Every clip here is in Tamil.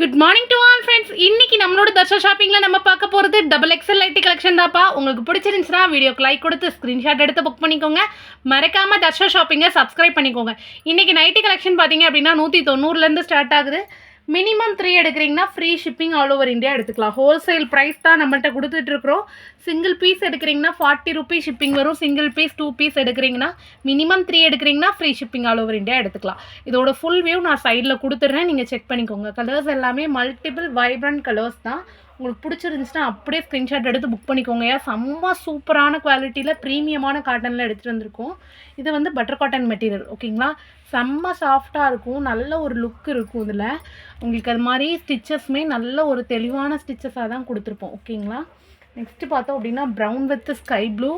Good morning to all friends இன்னைக்கு நம்மளோட தர்ஷா ஷாப்பிங்கில் நம்ம பார்க்க போகிறது டபுள் எக்ஸல் லைட்டி கலெக்ஷன் தான்ப்பா. உங்களுக்கு பிடிச்சிருந்துச்சுன்னா வீடியோக்கு லைக் கொடுத்து ஸ்க்ரீன்ஷாட் எடுத்து புக் பண்ணிக்கோங்க. மறக்காமல் தர்ஷா ஷாப்பிங்கை சப்ஸ்கிரைப் பண்ணிக்கோங்க. இன்றைக்கி நைட்டி கலெக்ஷன் பார்த்தீங்க அப்படின்னா நூற்றி தொண்ணூறுலேருந்து ஸ்டார்ட் ஆகுது. மினிமம் த்ரீ எடுக்கிறீங்கன்னா free shipping all over India எடுத்துக்கலாம். ஹோல்சேல் ப்ரைஸ் தான் நம்மள்கிட்ட கொடுத்துட்டு இருக்கிறோம். சிங்கிள் பீஸ் எடுக்கிறீங்கன்னா ஃபார்ட்டி ருபீஸ் ஷிப்பிங் வரும். சிங்கிள் பீஸ் டூ பீஸ் எடுக்கிறீங்கன்னா மினிமம் த்ரீ எடுக்கிறீங்கன்னா free shipping all over India எடுத்துக்கலாம். இதோட ஃபுல் வியூ நான் சைடில் கொடுத்துட்றேன். நீங்கள் செக் பண்ணிக்கோங்க. கலர்ஸ் எல்லாமே மல்டிபிள் வைப்ரண்ட் கலர்ஸ் தான். உங்களுக்கு பிடிச்சிருந்துச்சுன்னா அப்படியே ஸ்க்ரீன்ஷாட் எடுத்து புக் பண்ணிக்கோங்க. ஏன்? செம்ம சூப்பரான குவாலிட்டியில் ப்ரீமியமான காட்டனில் எடுத்துகிட்டு வந்திருக்கோம். இது வந்து பட்டர் காட்டன் மெட்டீரியல் ஓகேங்களா செம்ம சாஃப்டாக இருக்கும். நல்ல ஒரு லுக் இருக்கும் இதில். உங்களுக்கு அது மாதிரி ஸ்டிச்சஸ்மே நல்ல ஒரு தெளிவான ஸ்டிச்சஸாக தான் கொடுத்துருப்போம் ஓகேங்களா நெக்ஸ்ட்டு பார்த்தோம் அப்படின்னா brown with sky blue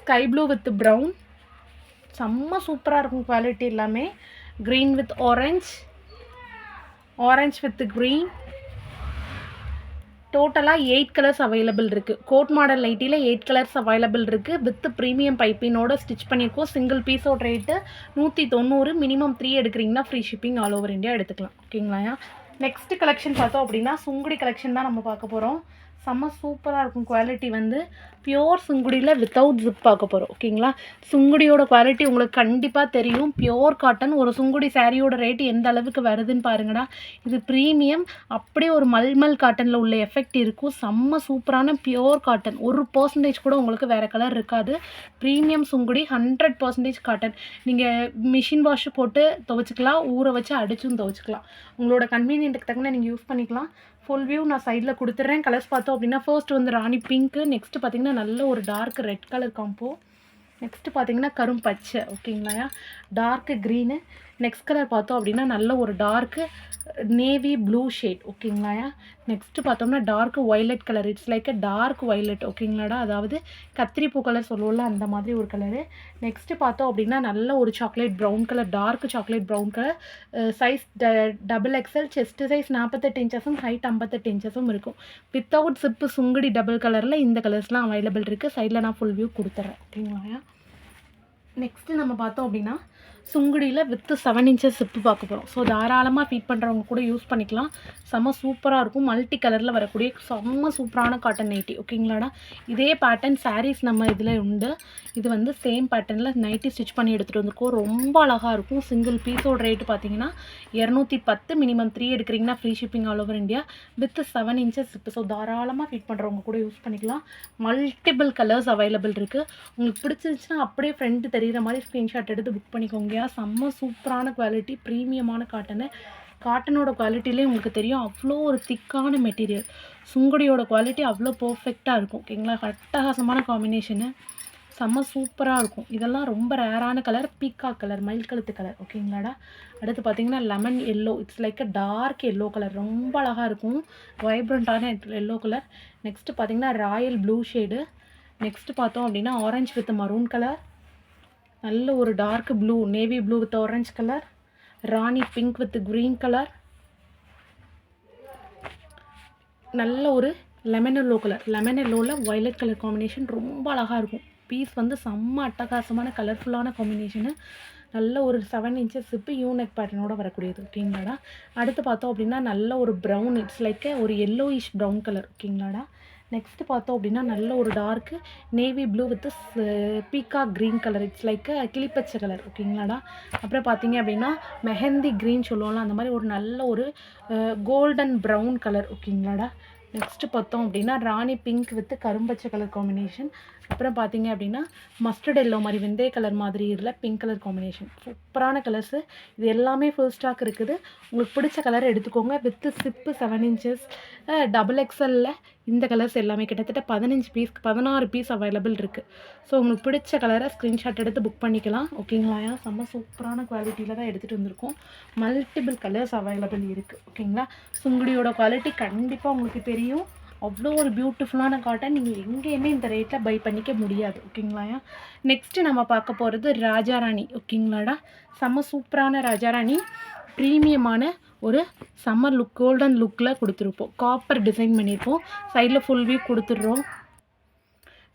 sky blue with brown செம்ம சூப்பராக இருக்கும் குவாலிட்டி எல்லாமே. Green with orange orange with green டோட்டலாக எயிட் கலர்ஸ் அவைலபிள் இருக்குது கோட் மாடல் நைட்டியில் எயிட் கலர்ஸ் அவைலபிள் இருக்குது வித் ப்ரீமியம் பைப்பினோட ஸ்டிச் பண்ணியிருக்கோம் சிங்கிள் பீஸோட ரேட்டு நூற்றி தொண்ணூறு மினிமம் த்ரீ எடுக்கிறீங்கன்னா free shipping all over India எடுத்துக்கலாம். ஓகேங்களா நெக்ஸ்ட் கலெக்ஷன் பார்த்தோம் அப்படின்னா சுங்குடி கலெக்ஷன் தான் நம்ம பார்க்க போகிறோம் செம்ம சூப்பராக இருக்கும் குவாலிட்டி வந்து. பியோர் சுங்குடியில் வித்தவுட் ஜிப் பார்க்க போகிறோம் ஓகேங்களா சுங்குடியோட குவாலிட்டி உங்களுக்கு கண்டிப்பாக தெரியும். பியோர் காட்டன் ஒரு சுங்குடி சாரியோட ரேட்டு எந்த அளவுக்கு வருதுன்னு பாருங்கடா. இது ப்ரீமியம் அப்படியே ஒரு மல்மல் காட்டனில் உள்ள எஃபெக்ட் இருக்கும். செம்ம சூப்பரான பியோர் காட்டன் ஒரு பர்சன்டேஜ் கூட உங்களுக்கு வேறு கலர் இருக்காது. Premium sungudi hundred percentage cotton நீங்கள் மிஷின் வாஷ் போட்டு துவைச்சிக்கலாம். ஊற வச்சு அடிச்சும் துவைச்சிக்கலாம். உங்களோட கன்வீனியன்ட்டுக்கு தகுந்த நீங்கள் யூஸ் பண்ணிக்கலாம். ஃபுல் வியூ நான் சைடில் கொடுத்துட்றேன் கலர்ஸ் பார்த்தோம் அப்படின்னா ஃபர்ஸ்ட் வந்து ராணி பிங்க்கு நெக்ஸ்ட் பார்த்தீங்கன்னா நல்ல ஒரு dark red colour combo next பார்த்தீங்கன்னா கரும் பச்சை ஓகேங்களா டார்க்கு க்ரீனு நெக்ஸ்ட் கலர் பார்த்தோம் அப்படின்னா நல்ல ஒரு டார்க்கு நேவி ப்ளூ ஷேட் ஓகேங்களாயா நெக்ஸ்ட்டு பார்த்தோம்னா dark violet colour it's like a dark violet ஓகேங்களாடா? அதாவது கத்திரிப்பூ கலர் சொல்லுவோம்ல அந்த மாதிரி ஒரு கலரு நெக்ஸ்ட்டு பார்த்தோம் அப்படின்னா நல்ல ஒரு chocolate brown colour dark chocolate brown colour size ட டபுள் எக்ஸல் செஸ்ட் சைஸ் நாற்பத்தெட்டு இன்ச்சஸும் ஹைட் ஐம்பத்தெட்டு இன்ச்சஸும் இருக்கும். வித்தவுட் சிப்பு சுங்குடி டபுள் கலரில் இந்த கலர்ஸ்லாம் அவைலபிள் இருக்குது சைடில் நான் ஃபுல் வியூ கொடுத்துட்றேன் ஓகேங்களா? நெக்ஸ்ட்டு நம்ம பார்த்தோம் அப்படின்னா சுங்குடியில் வித்து செவன் இன்ச்சஸ் சிப்பு பார்க்க போகிறோம் ஸோ தாராளமாக ஃபீட் பண்ணுறவங்க கூட யூஸ் பண்ணிக்கலாம். செம்ம சூப்பராக இருக்கும். மல்டி கலரில் வரக்கூடிய செம்ம சூப்பரான காட்டன் நைட்டி ஓகேங்களாடா இதே பேட்டர்ன் சாரீஸ் நம்ம இதில் உண்டு. இது வந்து சேம் பேட்டர்னில் நைட்டி ஸ்டிச் பண்ணி எடுத்துகிட்டு வந்திருக்கோம். ரொம்ப அழகாக இருக்கும். சிங்கிள் பீஸோட ரேட்டு பார்த்தீங்கன்னா இரநூத்தி பத்து மினிமம் த்ரீ எடுக்கிறீங்கன்னா free shipping all over India with seven inches zip so தாராளமாக ஃபீட் பண்ணுறவங்க கூட யூஸ் பண்ணிக்கலாம். மல்டிபிள் கலர்ஸ் அவைலபிள் இருக்குது உங்களுக்கு பிடிச்சிருந்துச்சுன்னா அப்படியே ஃப்ரெண்டு தெரிகிற மாதிரி ஸ்க்ரீன்ஷாட் எடுத்து புக் பண்ணிக்கோங்க. செம்ம சூப்பரான குவாலிட்டி ப்ரீமியமான காட்டனு காட்டனோட குவாலிட்டிலே உங்களுக்கு தெரியும் அவ்வளோ ஒரு திக்கான மெட்டீரியல் சுங்குடியோட குவாலிட்டி அவ்வளோ பர்ஃபெக்டாக இருக்கும். ஓகேங்களா அட்டகாசமான காம்பினேஷனு செம்ம சூப்பராக இருக்கும். இதெல்லாம் ரொம்ப ரேரான கலர் பீக்கா கலர் மயில் கழுத்து கலர் ஓகேங்களாடா அடுத்து பார்த்தீங்கன்னா lemon yellow it's like a dark yellow colour ரொம்ப அழகாக இருக்கும். வைப்ரண்ட்டான எல்லோ கலர் நெக்ஸ்ட்டு பார்த்தீங்கன்னா ராயல் ப்ளூ ஷேடு நெக்ஸ்ட்டு பார்த்தோம் அப்படின்னா ஆரஞ்சு வித் மரூன் கலர் நல்ல ஒரு dark blue navy blue with orange colour Rani pink with green colour நல்ல ஒரு லெமன் எல்லோ கலர் லெமன் எல்லோவில் வயலட் கலர் காம்பினேஷன் ரொம்ப அழகாக இருக்கும். பீஸ் வந்து செம்ம அட்டகாசமான கலர்ஃபுல்லான காம்பினேஷனு நல்ல ஒரு செவன் இன்ச்சஸ் சிப்பு யூனெக் பேட்டர்னோட வரக்கூடியது. ஓகேங்களாடா அடுத்து பார்த்தோம் அப்படின்னா நல்ல ஒரு ப்ரௌன் இட்ஸ் லைக் ஒரு எல்லோயிஷ் ப்ரௌன் கலர் ஓகேங்களாடா நெக்ஸ்ட்டு பார்த்தோம் அப்படின்னா நல்ல ஒரு dark navy blue with பீக்கா green colour it's like கிளிப்பச்சை கலர் ஓகேங்களாடா? அப்புறம் பார்த்தீங்க அப்படின்னா மெஹந்தி க்ரீன் சொல்லுவோம்ல அந்த மாதிரி ஒரு நல்ல ஒரு கோல்டன் ப்ரௌன் கலர் ஓகேங்களாடா? நெக்ஸ்ட்டு பார்த்தோம் அப்படின்னா ராணி பிங்க் வித் கரும்பச்சை கலர் காம்பினேஷன் அப்புறம் பார்த்தீங்க அப்படின்னா மஸ்டர்ட் எல்லோ மாதிரி வெந்தய கலர் மாதிரி இதில் பிங்க் கலர் காம்பினேஷன் சூப்பரான கலர்ஸு இது எல்லாமே ஃபுல் ஸ்டாக் இருக்குது. உங்களுக்கு பிடிச்ச கலர் எடுத்துக்கோங்க. With zip seven inches double எக்ஸலில் இந்த கலர்ஸ் எல்லாமே கிட்டத்தட்ட பதினஞ்சு பீஸ் பதினாறு பீஸ் அவைலபிள் இருக்குது ஸோ உங்களுக்கு பிடிச்ச கலரை ஸ்க்ரீன்ஷாட் எடுத்து புக் பண்ணிக்கலாம். ஓகேங்களா செம்ம சூப்பரான குவாலிட்டியில் தான் எடுத்துகிட்டு வந்திருக்கோம். மல்டிபிள் கலர்ஸ் அவைலபிள் இருக்குது ஓகேங்களா சுங்குடியோட குவாலிட்டி கண்டிப்பாக உங்களுக்கு தெரியும். அவ்வளோ ஒரு பியூட்டிஃபுல்லான காட்டன் நீங்கள் எங்கேயுமே இந்த ரேட்டில் பை பண்ணிக்க முடியாது ஓகேங்களா நெக்ஸ்ட்டு நம்ம பார்க்க போகிறது ராஜாராணி ஓகேங்களாடா செம்ம சூப்பரான ராஜாராணி ப்ரீமியமான ஒரு சம்மர் லுக் கோல்டன் லுக்கில் கொடுத்துருப்போம். காப்பர் டிசைன் பண்ணியிருப்போம். சைடில் ஃபுல் வியூ கொடுத்துட்றோம்.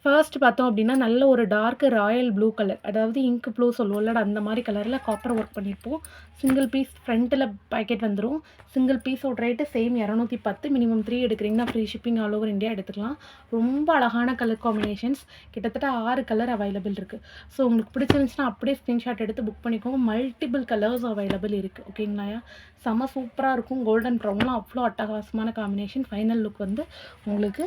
ஃபர்ஸ்ட் பார்த்தோம் அப்படின்னா நல்ல ஒரு டார்க் ராயல் ப்ளூ கலர் அதாவது இங்க் ப்ளூ சொல்லுவோம்ல அந்த மாதிரி கலரில் காப்பர் ஒர்க் பண்ணியிருப்போம். சிங்கிள் பீஸ் ஃப்ரண்ட்டில் பேக்கெட் வந்துடும் சிங்கிள் பீஸோட ரேட்டு சேம் இரநூத்தி பத்து மினிமம் த்ரீ எடுக்கிறீங்கன்னா free shipping all over India எடுத்துக்கலாம். ரொம்ப அழகான கலர் காம்பினேஷன்ஸ் கிட்டத்தட்ட ஆறு கலர் அவைலபிள் இருக்குது ஸோ உங்களுக்கு பிடிச்சிருந்துச்சுன்னா அப்படியே ஸ்க்ரீன்ஷாட் எடுத்து புக் பண்ணிக்கோங்க. மல்டிபிள் கலர்ஸ் அவைலபிள் இருக்குது ஓகேங்களா செம சூப்பராக இருக்கும். கோல்டன் ப்ரௌன்லாம் அவ்வளோ அட்டகாசமான காம்பினேஷன் ஃபைனல் லுக் வந்து உங்களுக்கு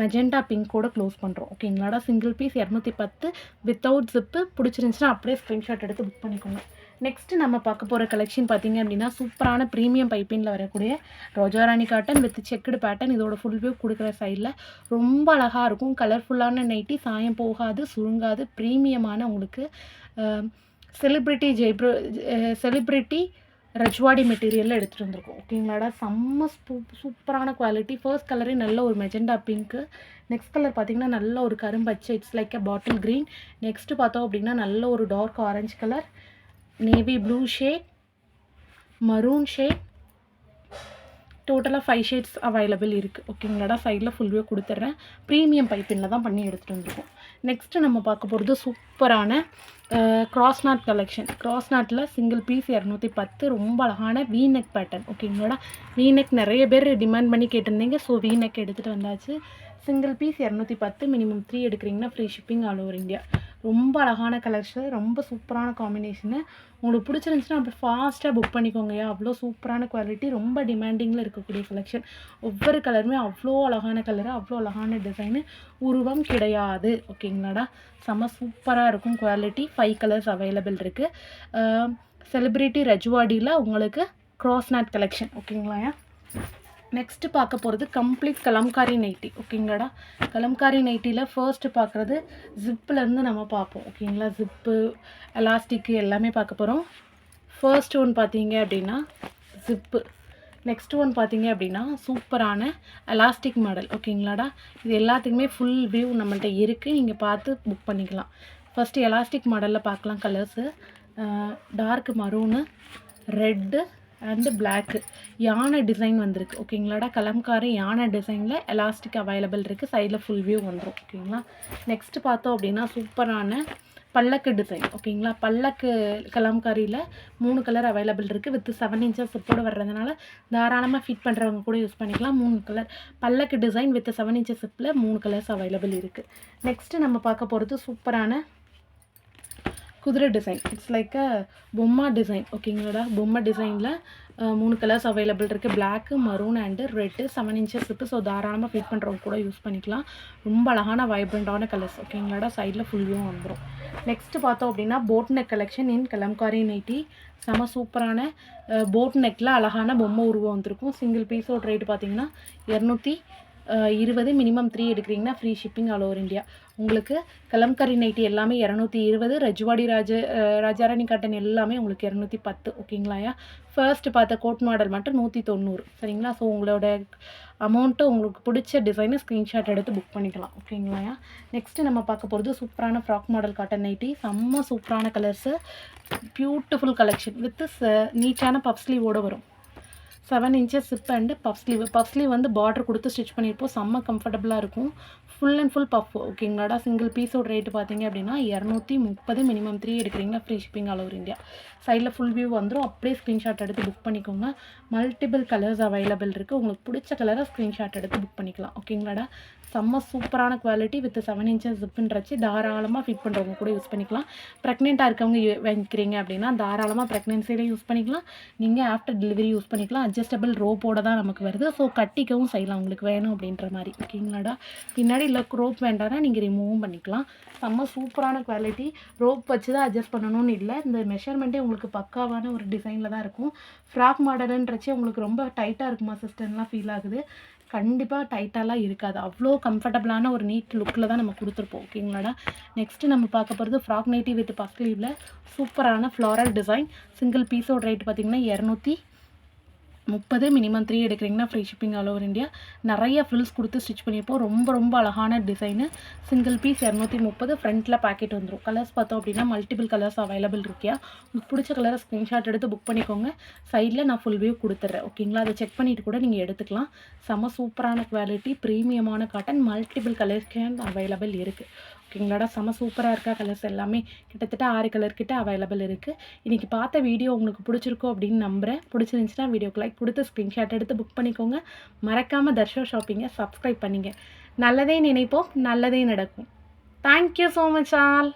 மெஜெண்டா பிங்க்கோட க்ளோஸ் பண்ணுறோம் ஓகேங்களாடா சிங்கிள் பீஸ் இரநூத்தி பத்து வித்தவுட் ஜிப்பு பிடிச்சிருந்துச்சுன்னா அப்படியே ஸ்க்ரீன்ஷாட் எடுத்து புக் பண்ணிக்கோங்க. நெக்ஸ்ட்டு நம்ம பார்க்க போகிற கலெக்ஷன் பார்த்தீங்க அப்படின்னா சூப்பரான ப்ரீமியம் பைப்பிங்கில் வரக்கூடிய ரோஜாராணி காட்டன் வித் செக்குடு பேட்டர்ன் இதோட ஃபுல் வியூ கொடுக்குற சைடில் ரொம்ப அழகாக இருக்கும். கலர்ஃபுல்லான நைட்டி சாயம் போகாது சுருங்காது ப்ரீமியமான உங்களுக்கு செலிப்ரிட்டி ஜெய்ப்ரோ செலிப்ரிட்டி ரஜ்வாடி மெட்டீரியலில் எடுத்துகிட்டு வந்திருக்கோம். ஓகேங்களாடா செம்ம சூ சூப்பரான குவாலிட்டி ஃபர்ஸ்ட் கலரே நல்ல ஒரு மெஜெண்டா பிங்க்கு நெக்ஸ்ட் கலர் பார்த்தீங்கன்னா நல்ல ஒரு கரும்பச்சை it's like a bottle green next பார்த்தோம் அப்படின்னா நல்ல ஒரு dark orange colour navy blue shade maroon shade டோட்டலாக ஃபைவ் ஷேட்ஸ் அவைலபிள் இருக்குது ஓகேங்களாடா சைடில் ஃபுல் வியூ கொடுத்துட்றேன் ப்ரீமியம் பைப்பினில் தான் பண்ணி எடுத்துகிட்டு வந்துருக்கோம். நெக்ஸ்ட்டு நம்ம பார்க்க போகிறது சூப்பரான க்ராஸ் நாட் கலெக்ஷன் க்ராஸ் நாட்டில் சிங்கிள் பீஸ் இரநூத்தி பத்து. ரொம்ப அழகான வீநெக் பேட்டர்ன் ஓகேங்களா வீநெக் நிறைய பேர் டிமாண்ட் பண்ணி கேட்டிருந்தீங்க. ஸோ வீநெக் எடுத்துகிட்டு வந்தாச்சு. சிங்கிள் பீஸ் இரநூத்தி பத்து. மினிமம் த்ரீ எடுக்கிறீங்கன்னா free shipping all over India ரொம்ப அழகான கலர்ஸு ரொம்ப சூப்பரான காம்பினேஷனு உங்களுக்கு பிடிச்சிருந்துச்சுன்னா அப்படி ஃபாஸ்ட்டாக புக் பண்ணிக்கோங்கயா அவ்வளோ சூப்பரான குவாலிட்டி ரொம்ப டிமாண்டிங்கில் இருக்கக்கூடிய கலெக்ஷன் ஒவ்வொரு கலருமே அவ்வளோ அழகான கலரு அவ்வளோ அழகான டிசைனு உருவம் கிடையாது. ஓகேங்களாடா செம்ம சூப்பராக இருக்கும் குவாலிட்டி ஃபைவ் கலர்ஸ் அவைலபிள் இருக்குது செலிப்ரிட்டி ரஜ்வாடியில் உங்களுக்கு க்ராஸ்நாட் கலெக்ஷன் ஓகேங்களாயா நெக்ஸ்ட்டு பார்க்க போகிறது கம்ப்ளீட் கலம்காரி நைட்டி ஓகேங்களாடா? கலம்காரி நைட்டியில் ஃபர்ஸ்ட்டு பார்க்குறது ஜிப்புலேருந்து நம்ம பார்ப்போம் ஓகேங்களா? ஜிப்பு எலாஸ்டிக்கு எல்லாமே பார்க்க போகிறோம் ஃபர்ஸ்ட் ஒன் பார்த்தீங்க அப்படின்னா ஜிப்பு நெக்ஸ்ட் ஒன் பார்த்தீங்க அப்படின்னா சூப்பரான எலாஸ்டிக் மாடல் ஓகேங்களாடா? இது எல்லாத்துக்குமே ஃபுல் வியூ நம்மள்கிட்ட இருக்குது நீங்கள் பார்த்து புக் பண்ணிக்கலாம். ஃபஸ்ட்டு எலாஸ்டிக் மாடலில் பார்க்கலாம் colours dark maroon red and black யானை டிசைன் வந்திருக்கு. ஓகேங்களாடா கலம்காரி யானை டிசைனில் எலாஸ்டிக் அவைலபிள் இருக்குது சைடில் ஃபுல் வியூ வந்துடும் ஓகேங்களா நெக்ஸ்ட்டு பார்த்தோம் அப்படின்னா சூப்பரான பல்லக்கு டிசைன் ஓகேங்களா பல்லக்கு கலம்காரியில் மூணு கலர் அவைலபிள் இருக்குது வித் செவன் இன்ச்சஸ் சிப்போடு வர்றதுனால தாராளமாக ஃபிட் பண்ணுறவங்க கூட யூஸ் பண்ணிக்கலாம். மூணு கலர் பல்லக்கு டிசைன் வித் செவன் இன்ச்சஸ் சிப்பில் மூணு கலர்ஸ் அவைலபிள் இருக்குது நெக்ஸ்ட்டு நம்ம பார்க்க போகிறது சூப்பரான குதிரை டிசைன் இட்ஸ் லைக் அ பொம்மா டிசைன் ஓகேங்களா பொம்மை டிசைனில் மூணு கலர்ஸ் அவைலபிள் இருக்குது black maroon and red seven inches இருக்குது ஸோ தாராளமாக ஃபிட் பண்ணுறவங்க கூட யூஸ் பண்ணிக்கலாம். ரொம்ப அழகான வைப்ரண்ட்டான கலர்ஸ் ஓகேங்களாடா சைடில் ஃபுல்லும் வந்துடும் நெக்ஸ்ட்டு பார்த்தோம் அப்படின்னா boat neck collection in Kalamkari nighty செம சூப்பரான போட் நெக்கில் அழகான பொம்மை உருவம் வந்திருக்கும். சிங்கிள் பீஸோட ரேட்டு பார்த்தீங்கன்னா இரநூத்தி இருபது மினிமம் த்ரீ எடுக்கிறீங்கன்னா free shipping all over India உங்களுக்கு கலம்கரி நைட்டி எல்லாமே இரநூத்தி இருபது ரஜ்வாடி ராஜ ராஜாராணி காட்டன் எல்லாமே உங்களுக்கு இரநூத்தி பத்து ஓகேங்களாயா ஃபர்ஸ்ட் பார்த்த கோட் மாடல் மட்டும் நூற்றி தொண்ணூறு சரிங்களா? ஸோ உங்களோட அமௌண்ட்டு உங்களுக்கு பிடிச்ச டிசைனை ஸ்க்ரீன்ஷாட் எடுத்து புக் பண்ணிக்கலாம் ஓகேங்களாயா நெக்ஸ்ட்டு நம்ம பார்க்க போகிறது சூப்பரான ஃப்ராக் மாடல் காட்டன் நைட்டி செம்ம சூப்பரான கலர்ஸு பியூட்டிஃபுல் கலெக்ஷன் வித் நீட்டான பப் ஸ்லீவோடு வரும். Seven inches zip and puff sleeve puff sleeve வந்து பார்டர் கொடுத்து ஸ்டிச் பண்ணியிருப்போம். செம்ம கம்ஃபர்டபுளாக இருக்கும். ஃபுல் அண்ட் ஃபுல் பஃப் ஓகேங்களாடா சிங்கிள் பீஸோட ரேட்டு பார்த்தீங்க அப்படின்னா இரநூத்தி முப்பது மினிமம் த்ரீ எடுக்கிறீங்கன்னா free shipping all over India சைடில் ஃபுல் வியூ வந்துடும் அப்படியே ஸ்க்ரீன்ஷாட் எடுத்து புக் பண்ணிக்கோங்க. மல்டிபிள் கலர்ஸ் அவைலபிள் இருக்குது உங்களுக்கு பிடிச்ச கலராக ஸ்க்ரீன்ஷாட் எடுத்து புக் பண்ணிக்கலாம். ஓகேங்களாடா செம்ம சூப்பரான குவாலிட்டி வித் செவன் இன்ச்சஸ் ஜிப்புன்றச்சு தாராளமாக ஃபிட் பண்ணுறவங்க கூட யூஸ் பண்ணிக்கலாம். ப்ரெக்னெண்ட்டாக இருக்கவங்க வாங்கிக்கிறீங்க அப்படின்னா தாராளமாக ப்ரெக்னென்சியில் யூஸ் பண்ணிக்கலாம். நீங்கள் ஆஃப்டர் டெலிவரி யூஸ் பண்ணிக்கலாம். அட்ஜஸ்டபிள் ரோப்போட தான் நமக்கு வருது. ஸோ கட்டிக்கவும் செய்யலாம். உங்களுக்கு வேணும் அப்படின்ற மாதிரி. ஓகேங்களாடா? பின்னாடி இல்லை ரோப் வேண்டாம்னா நீங்கள் ரிமூவும் பண்ணிக்கலாம். செம்ம சூப்பரான குவாலிட்டி ரோப் வச்சு தான் அட்ஜஸ்ட் பண்ணணும்னு இல்லை. இந்த மெஷர்மெண்ட்டே உங்களுக்கு பக்காவான ஒரு டிசைனில் தான் இருக்கும். ஃப்ராக் மாடலுன்றச்சு உங்களுக்கு ரொம்ப டைட்டாக இருக்குமா சிஸ்டம்லாம் ஃபீல் ஆகுது. கண்டிப்பாக டைட்டாலாம் இருக்காது. அவ்வளோ கம்ஃபர்டபுளான ஒரு நீட் லுக்கில் தான் நம்ம கொடுத்துருப்போம். ஓகேங்களாடா நெக்ஸ்ட்டு நம்ம பார்க்க போகிறது ஃப்ராக் நைட்டி வித் பஃப் ஸ்லீவில் சூப்பரான ஃப்ளாரல் டிசைன் சிங்கிள் பீஸோட ரேட் பார்த்தீங்கன்னா இரநூத்தி முப்பது மினிமம் த்ரீ எடுக்கிறீங்கன்னா free shipping all over India நிறைய ஃபில்ஸ் கொடுத்து ஸ்டிச் பண்ணியிருப்போம். ரொம்ப ரொம்ப அழகான டிசைனு சிங்கிள் பீஸ் இரநூத்தி முப்பது ஃப்ரண்ட்டில் பேக்கெட் வந்துடும் கலர்ஸ் பார்த்தோம் அப்படின்னா மல்டிபிள் கலர்ஸ் அவைலபிள் இருக்கியா உங்களுக்கு பிடிச்ச கலரை ஸ்க்ரீன்ஷாட் எடுத்து புக் பண்ணிக்கோங்க. சைடில் நான் ஃபுல் வியூ கொடுத்துட்றேன். ஓகேங்களா அதை செக் பண்ணிவிட்டு கூட நீங்கள் எடுத்துக்கலாம். செம சூப்பரான குவாலிட்டி ப்ரீமியமான காட்டன் மல்டிபிள் கலர்ஸ் அவைலபிள் இருக்குது ஓகேங்களாடா. செம சூப்பராக இருக்கா கலர்ஸ் எல்லாமே. கிட்டத்தட்ட ஆறு கலர் கிட்ட அவைலபிள் இருக்குது இன்றைக்கி பார்த்த வீடியோ உங்களுக்கு பிடிச்சிருக்கோ அப்படின்னு நம்புகிறேன் பிடிச்சிருந்துச்சுன்னா வீடியோக்கு லைக் கொடுத்து ஸ்க்ரீன்ஷாட் எடுத்து புக் பண்ணிக்கோங்க. மறக்காமல் தர்ஷோ ஷாப்பிங்கை சப்ஸ்கிரைப் பண்ணிங்க. நல்லதே நினைப்போம் நல்லதே நடக்கும். Thank you so much all